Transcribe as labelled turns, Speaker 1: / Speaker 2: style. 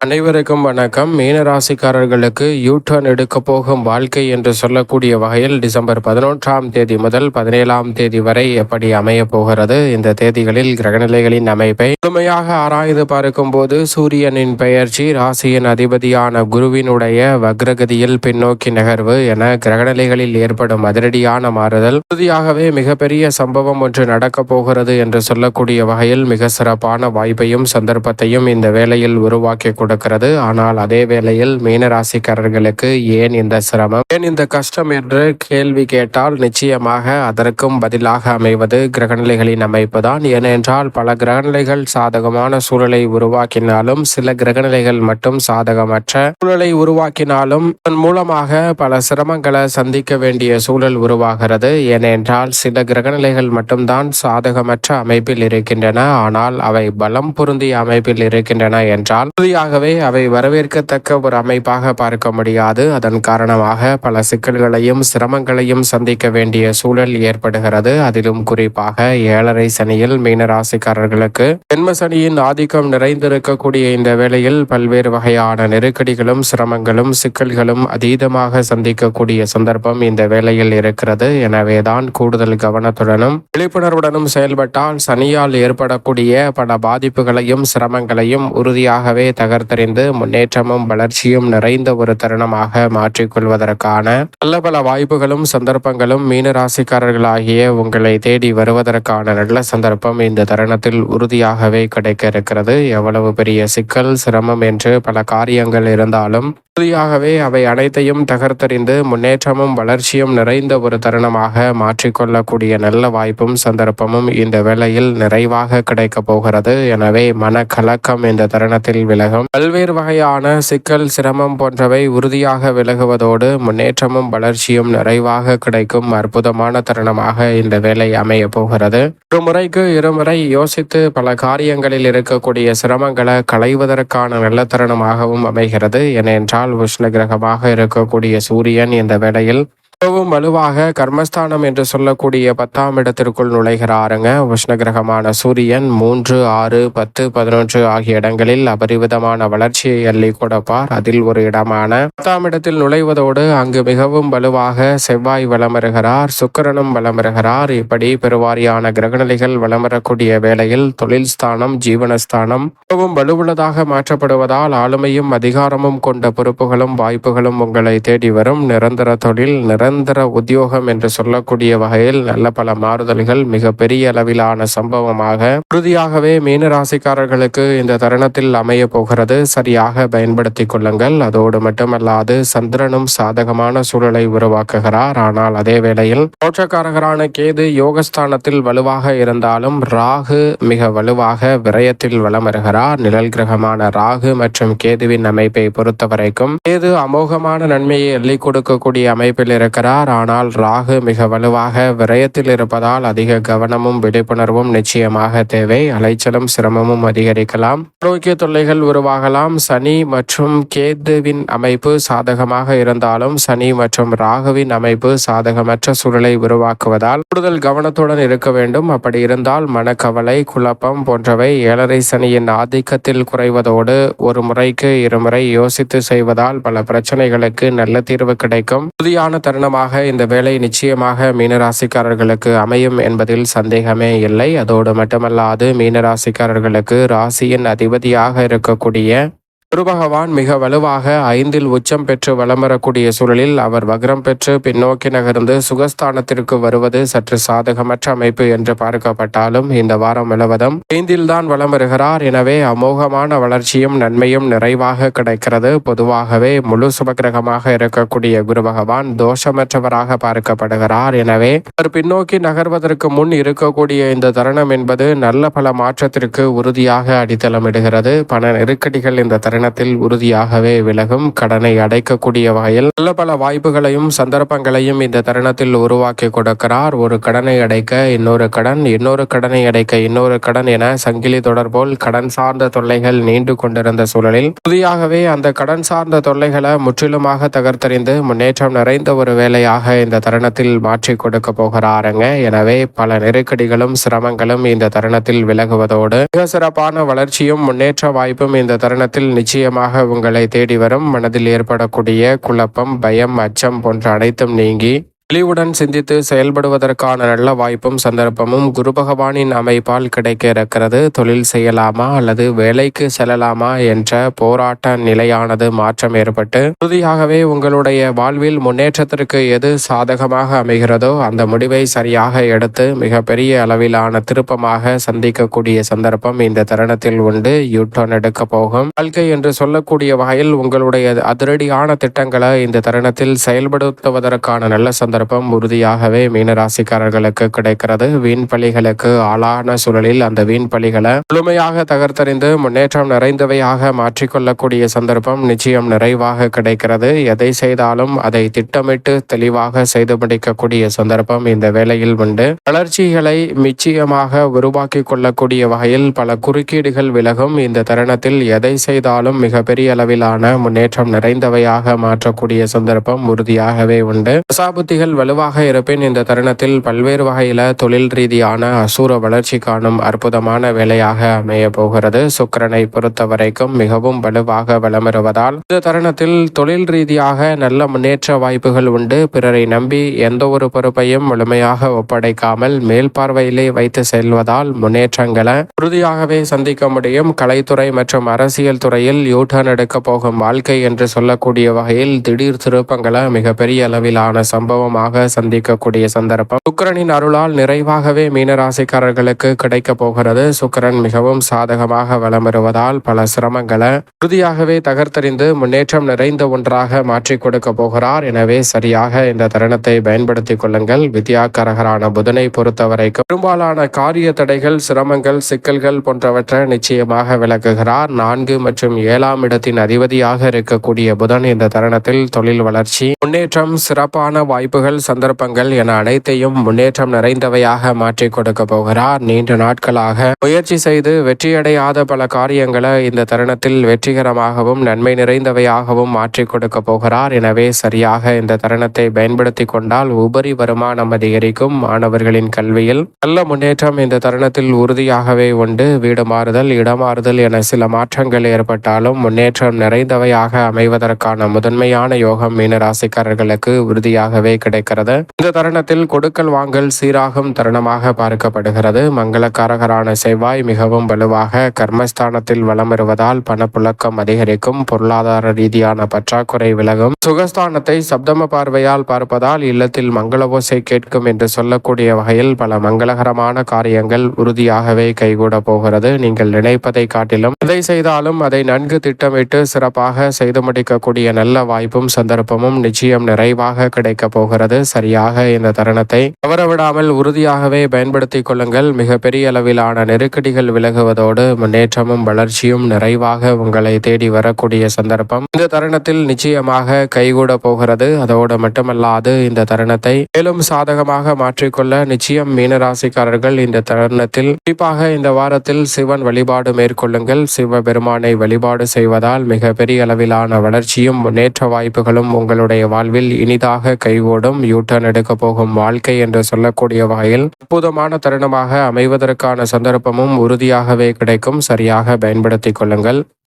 Speaker 1: அனைவருக்கும் வணக்கம். மீனராசிக்காரர்களுக்கு யூ டர்ன் எடுக்க போகும் வாழ்க்கை என்று சொல்லக்கூடிய வகையில் டிசம்பர் பதினொன்றாம் தேதி முதல் பதினேழாம் தேதி வரை எப்படி அமைய போகிறது? இந்த தேதிகளில் கிரகநிலைகளின் அமைப்பை முழுமையாக ஆராய்ந்து பார்க்கும் போது சூரியனின் பெயர்ச்சி ராசியின் அதிபதியான குருவினுடைய வக்ரகதியில் பின்னோக்கி நகர்வு என கிரகநிலைகளில் ஏற்படும் அதிரடியான மாறுதல் உறுதியாகவே மிகப்பெரிய சம்பவம் ஒன்று நடக்கப் போகிறது என்று சொல்லக்கூடிய வகையில் மிக சிறப்பான வாய்ப்பையும் சந்தர்ப்பத்தையும் இந்த வேளையில் உருவாக்கி கொடுக்கிறது. ஆனால் அதே வேளையில் மீனராசிக்காரர்களுக்கு ஏன் இந்த சிரமம்? ஏன் இந்த கஷ்டம் என்று கேள்வி கேட்டால் நிச்சயமாக அதற்கும் பதிலாக அமைவது கிரகநிலைகளின் அமைப்பு தான் ஏனென்றால் பல கிரகநிலைகள் சாதகமான சூழலை உருவாக்கினாலும் சில கிரகநிலைகள் மட்டும் சாதகமற்ற சூழலை உருவாக்கினாலும் அதன் மூலமாக பல சிரமங்களை சந்திக்க வேண்டிய சூழல் உருவாகிறது. ஏனென்றால் சில கிரகநிலைகள் மட்டும்தான் சாதகமற்ற அமைப்பில் இருக்கின்றன. ஆனால் அவை பலம் பொருந்திய அமைப்பில் இருக்கின்றன என்றால் உறுதியாகவே அவை வரவேற்கத்தக்க ஒரு அமைப்பாக பார்க்க முடியாது. அதன் காரணமாக பல சிக்கல்களையும் சிரமங்களையும் சந்திக்க வேண்டிய சூழல் ஏற்படுகிறது. அதிலும் குறிப்பாக ஏழரை சனியில் மீனராசிக்காரர்களுக்கு ஜென்ம சனியின் ஆதிக்கம் நிறைந்திருக்கக்கூடிய இந்த வேளையில் பல்வேறு வகையான நெருக்கடிகளும் சிரமங்களும் சிக்கல்களும் அதீதமாக சந்திக்கக்கூடிய சந்தர்ப்பம் இந்த வேளையில் இருக்கிறது. எனவேதான் கூடுதல் கவனத்துடனும் விழிப்புணர்வுடனும் செயல்பட்டால் சனியால் ஏற்படக்கூடிய பல பாதிப்புகளையும் சிரமங்களையும் உறுதியாகவே தகர்த்து கருத்தறிந்து முன்னேற்றமும் வளர்ச்சியும் நிறைந்த ஒரு தருணமாக மாற்றிக்கொள்வதற்கான நல்ல பல வாய்ப்புகளும் சந்தர்ப்பங்களும் மீன ராசிக்காரர்களாகிய உங்களை தேடி வருவதற்கான நல்ல சந்தர்ப்பம் இந்த தருணத்தில் உறுதியாகவே கிடைக்க இருக்கிறது. எவ்வளவு பெரிய சிக்கல் சிரமம் என்று பல காரியங்கள் இருந்தாலும் உறுதியாகவே அவை அனைத்தையும் தகர்த்தறிந்து முன்னேற்றமும் வளர்ச்சியும் நிறைந்த ஒரு தருணமாக மாற்றிக்கொள்ளக்கூடிய நல்ல வாய்ப்பும் சந்தர்ப்பமும் இந்த வேளையில் நிறைவாக கிடைக்கப் போகிறது. எனவே மனக்கலக்கம் இந்த தருணத்தில் விலகும். பல்வேறு வகையான சிக்கல் சிரமம் போன்றவை உறுதியாக விலகுவதோடு முன்னேற்றமும் வளர்ச்சியும் நிறைவாக கிடைக்கும் அற்புதமான தருணமாக இந்த வேலை அமைய போகிறது. ஒரு முறைக்கு இருமுறை யோசித்து பல காரியங்களில் இருக்கக்கூடிய சிரமங்களை களைவதற்கான நல்ல தருணமாகவும் அமைகிறது. ஏனென்றால் உஷ்ண கிரகமாக இருக்கக்கூடிய சூரியன் இந்த வேளையில் மிகவும் வலுவாக கர்மஸ்தானம் என்று சொல்லக்கூடிய பத்தாம் இடத்திற்குள் நுழைகிறாருங்க. உஷ்ண கிரகமான சூரியன் மூன்று ஆறு பத்து பதினொன்று ஆகிய இடங்களில் அபரிவிதமான வளர்ச்சியை அள்ளி கொடுப்பார். அதில் ஒரு இடமான பத்தாம் இடத்தில் நுழைவதோடு அங்கு மிகவும் வலுவாக செவ்வாய் வலம் வருகிறார் சுக்கிரனும் வலம் வருகிறார். இப்படி பெருவாரியான கிரகநிலைகள் வலம் வரக்கூடிய வேளையில் தொழில் ஸ்தானம் ஜீவனஸ்தானம் மிகவும் வலுவுள்ளதாக மாற்றப்படுவதால் ஆளுமையும் அதிகாரமும் கொண்ட பொறுப்புகளும் வாய்ப்புகளும் உங்களை தேடி வரும். நிரந்தர தொழில் நிரந்தர உத்தியோகம் என்று சொல்லக்கூடிய வகையில் நல்ல பல மாறுதல்கள் மிக பெரிய அளவிலான சம்பவமாக உறுதியாகவே மீனராசிக்காரர்களுக்கு இந்த தருணத்தில் அமைய போகிறது. சரியாக பயன்படுத்திக் கொள்ளுங்கள். அதோடு மட்டுமல்லாது சந்திரனும் சாதகமான சூழலை உருவாக்குகிறார். ஆனால் அதே வேளையில் தோற்றக்காரகரான கேது யோகஸ்தானத்தில் வலுவாக இருந்தாலும் ராகு மிக வலுவாக விரயத்தில் வலம் வருகிறார். நிழல் கிரகமான ராகு மற்றும் கேதுவின் அமைப்பை பொறுத்தவரைக்கும் கேது அமோகமான நன்மையை அள்ளி கொடுக்கக்கூடிய அமைப்பில் இருக்கிறார் ஆனால் ராகு மிக வலுவாக விரயத்தில் இருப்பதால் அதிக கவனமும் விழிப்புணர்வும் நிச்சயமாக தேவை. அலைச்சலும் சிரமமும் அதிகரிக்கலாம். ஆரோக்கிய தொல்லைகள் உருவாகலாம். சனி மற்றும் கேதுவின் அமைப்பு சாதகமாக இருந்தாலும் சனி மற்றும் ராகுவின் அமைப்பு சாதகமற்ற சூழலை உருவாக்குவதால் கூடுதல் கவனத்துடன் இருக்க வேண்டும். அப்படி இருந்தால் மனக்கவலை குழப்பம் போன்றவை ஏழரை சனியின் ஆதிக்கத்தில் குறைவதோடு ஒரு முறைக்கு இருமுறை யோசித்து செய்வதால் பல பிரச்சனைகளுக்கு நல்ல தீர்வு கிடைக்கும். உறுதியான தருணமாக இந்த வேலை நிச்சயமாக மீனராசிக்காரர்களுக்கு அமையும் என்பதில் சந்தேகமே இல்லை. அதோடு மட்டுமல்லாது மீனராசிக்காரர்களுக்கு ராசியின் அதிபதியாக இருக்கக்கூடிய குரு பகவான் மிக வலுவாக ஐந்தில் உச்சம் பெற்று வலம் வரக்கூடிய சூழலில் அவர் வக்ரம் பெற்று பின்னோக்கி நகர்ந்து சுகஸ்தானத்திற்கு வருவது சற்று சாதகமற்ற அமைப்பு என்று பார்க்கப்பட்டாலும் இந்த வாரம் முழுவதும் ஐந்தில் தான் வலம் வருகிறார் எனவே அமோகமான வளர்ச்சியும் நன்மையும் நிறைவாக கிடைக்கிறது. பொதுவாகவே முழு சுபகிரகமாக இருக்கக்கூடிய குரு பகவான் தோஷமற்றவராக பார்க்கப்படுகிறார். எனவே அவர் பின்னோக்கி நகர்வதற்கு முன் இருக்கக்கூடிய இந்த தருணம் என்பது நல்ல பல மாற்றத்திற்கு உறுதியாக அடித்தளமிடுகிறது. பண நெருக்கடிகள் இந்த தருணம் தருணத்தில் உறுதியாகவே விலகும். கடனை அடைக்கக்கூடிய வகையில் நல்ல பல வாய்ப்புகளையும் சந்தர்ப்பங்களையும் இந்த தருணத்தில் உருவாக்கி கொடுக்கிறார். ஒரு கடனை அடைக்க இன்னொரு கடன் இன்னொரு கடனை அடைக்க இன்னொரு கடன் என சங்கிலி தொடர்போல் கடன் சார்ந்த தொல்லைகள் நீண்டு கொண்டிருந்த சூழலில் உறுதியாகவே அந்த கடன் சார்ந்த தொல்லைகளை முற்றிலுமாக தகர்த்தறிந்து முன்னேற்றம் நிறைந்த ஒரு வேலையாக இந்த தருணத்தில் மாற்றி கொடுக்க போகிறாருங்க. எனவே பல நெருக்கடிகளும் சிரமங்களும் இந்த தருணத்தில் விலகுவதோடு மிக சிறப்பான வளர்ச்சியும் முன்னேற்ற வாய்ப்பும் இந்த தருணத்தில் நிச்சயமாக உங்களை தேடி வரும். மனதில் ஏற்படக்கூடிய குழப்பம் பயம் அச்சம் போன்ற அனைத்தும் நீங்கி தெளிவுடன் சிந்தித்து செயல்படுவதற்கான நல்ல வாய்ப்பும் சந்தர்ப்பமும் குரு பகவானின் அமைப்பால் கிடைக்க இருக்கிறது தொழில் செய்யலாமா அல்லது வேலைக்கு செல்லலாமா என்ற போராட்ட நிலையானது மாற்றம் ஏற்பட்டு உறுதியாகவே உங்களுடைய வாழ்வில் முன்னேற்றத்திற்கு எது சாதகமாக அமைகிறதோ அந்த முடிவை சரியாக எடுத்து மிகப்பெரிய அளவிலான திருப்பமாக சந்திக்கக்கூடிய சந்தர்ப்பம் இந்த தருணத்தில் உண்டு. யூட்டர்ன் எடுக்க போகும். வாழ்க்கை என்று சொல்லக்கூடிய வகையில் உங்களுடைய அதிரடியான திட்டங்களை இந்த தருணத்தில் செயல்படுத்துவதற்கான நல்ல சந்தர்ப்பம் உறுதியாகவே மீனராசிக்காரர்களுக்கு கிடைக்கிறது. வீண் பலிகளுக்கு ஆளான சூழலில் அந்த வீண் பலிகளை முழுமையாக தகர்த்தறிந்து முன்னேற்றம் நிறைந்தவையாக மாற்றிக்கொள்ளக்கூடிய சந்தர்ப்பம் நிச்சயம் நிறைவாக கிடைக்கிறது. எதை செய்தாலும் அதை திட்டமிட்டு தெளிவாக செய்து முடிக்கக்கூடிய சந்தர்ப்பம் இந்த வேளையில் உண்டு. வளர்ச்சிகளை நிச்சயமாக உருவாக்கி கொள்ளக்கூடிய வகையில் பல குறுக்கீடுகள் விலகும். இந்த தருணத்தில் எதை செய்தாலும் மிகப்பெரிய அளவிலான முன்னேற்றம் நிறைந்தவையாக மாற்றக்கூடிய சந்தர்ப்பம் உறுதியாகவே உண்டு. தசாபுத்திகள் வலுவாக இருப்பின் இந்த தருணத்தில் பல்வேறு வகையில தொழில் ரீதியான அசூர வளர்ச்சி காணும் அற்புதமான வேலையாக அமைய போகிறது. சுக்கிரனை பொறுத்த வரைக்கும் மிகவும் வலுவாக வளமிருவதால் இந்த தருணத்தில் தொழில் ரீதியாக நல்ல முன்னேற்ற வாய்ப்புகள் உண்டு. பிறரை நம்பி எந்த ஒரு பொறுப்பையும் முழுமையாக ஒப்படைக்காமல் மேல் பார்வையிலே வைத்து செல்வதால் முன்னேற்றங்களை உறுதியாகவே சந்திக்க முடியும். கலைத்துறை மற்றும் அரசியல் துறையில் யூட்டர்ன் எடுக்க போகும் வாழ்க்கை என்று சொல்லக்கூடிய வகையில் திடீர் திருப்பங்களை மிகப்பெரிய அளவிலான சம்பவமாக சந்திக்கக்கூடிய சந்தர்ப்பம். சுக்கிரனின் அருளால் நிறைவாகவே மீனராசிக்காரர்களுக்கு கிடைக்க போகிறது. சுக்கிரன் மிகவும் சாதகமாக வலம் வருவதால் பல சிரமங்களை உறுதியாகவே தகர்த்தறிந்து முன்னேற்றம் நிறைந்த ஒன்றாக மாற்றி கொடுக்க போகிறார். எனவே சரியாக இந்த தருணத்தை பயன்படுத்திக் கொள்ளுங்கள். வித்யாகரகரான புதனை பொறுத்தவரைக்கும் பெரும்பாலான காரிய தடைகள் சிரமங்கள் சிக்கல்கள் போன்றவற்றை நிச்சயமாக விளக்குகிறார். நான்கு மற்றும் ஏழாம் இடத்தின் அதிபதியாக இருக்கக்கூடிய புதன் இந்த தருணத்தில் தொழில் வளர்ச்சி முன்னேற்றம் சிறப்பான வாய்ப்பு வாய்ப்புகள் சந்தர்ப்பங்கள் என அனைத்தையும் முன்னேற்றம் நிறைந்தவையாக மாற்றி கொடுக்க போகிறார். நீண்ட நாட்களாக முயற்சி செய்து வெற்றியடையாத பல காரியங்களை இந்த தருணத்தில் வெற்றிகரமாகவும் நன்மை நிறைந்தவையாகவும் மாற்றி கொடுக்க போகிறார். எனவே சரியாக இந்த தருணத்தை பயன்படுத்தி கொண்டால் உபரி வருமானம் அதிகரிக்கும். மாணவர்களின் கல்வியில் நல்ல முன்னேற்றம் இந்த தருணத்தில் உறுதியாகவே உண்டு. வீடு மாறுதல் இடமாறுதல் என சில மாற்றங்கள் ஏற்பட்டாலும் முன்னேற்றம் நிறைந்தவையாக அமைவதற்கான முதன்மையான யோகம் மீனராசிக்காரர்களுக்கு உறுதியாகவே கிடைக்கிறது. இந்த தருணத்தில் கொடுக்கல் வாங்கல் சீராகும் தருணமாக பார்க்கப்படுகிறது. மங்களக்காரகரான செவ்வாய் மிகவும் வலுவாக கர்மஸ்தானத்தில் வலம் வருவதால் பணப்புழக்கம் அதிகரிக்கும். பொருளாதார ரீதியான பற்றாக்குறை விலகும். சுகஸ்தானத்தை சப்தம பார்வையால் பார்ப்பதால் இல்லத்தில் மங்கள ஓசை கேட்கும் என்று சொல்லக்கூடிய வகையில் பல மங்களகரமான காரியங்கள் உறுதியாகவே கைகூட போகிறது. நீங்கள் நினைப்பதை காட்டிலும் எதை செய்தாலும் அதை நன்கு திட்டமிட்டு சிறப்பாக செய்து முடிக்கக்கூடிய நல்ல வாய்ப்பும் சந்தர்ப்பமும் நிச்சயம் நிறைவாக கிடைக்க போகிறது. சரியாக இந்த தருணத்தை தவறவிடாமல் உறுதியாகவே பயன்படுத்திக் கொள்ளுங்கள். மிகப்பெரிய அளவிலான நெருக்கடிகள் விலகுவதோடு முன்னேற்றமும் வளர்ச்சியும் நிறைவாக உங்களை தேடி வரக்கூடிய சந்தர்ப்பம் இந்த தருணத்தில் நிச்சயமாக கைகூட போகிறது. அதோடு மட்டுமல்லாது இந்த தருணத்தை மேலும் சாதகமாக மாற்றிக்கொள்ள நிச்சயம் மீனராசிக்காரர்கள் இந்த தருணத்தில் குறிப்பாக இந்த வாரத்தில் சிவன் வழிபாடு மேற்கொள்ளுங்கள். சிவபெருமானை வழிபாடு செய்வதால் மிக பெரிய அளவிலான வளர்ச்சியும் முன்னேற்ற வாய்ப்புகளும் உங்களுடைய வாழ்வில் இனிதாக கைகூடும். யூட்டர்ன் எடுக்க போகும் வாழ்க்கை என்று சொல்லக்கூடிய வகையில் அற்புதமான தருணமாக அமைவதற்கான சந்தர்ப்பமும் உறுதியாகவே கிடைக்கும். சரியாக பயன்படுத்திக் கொள்ளுங்கள்.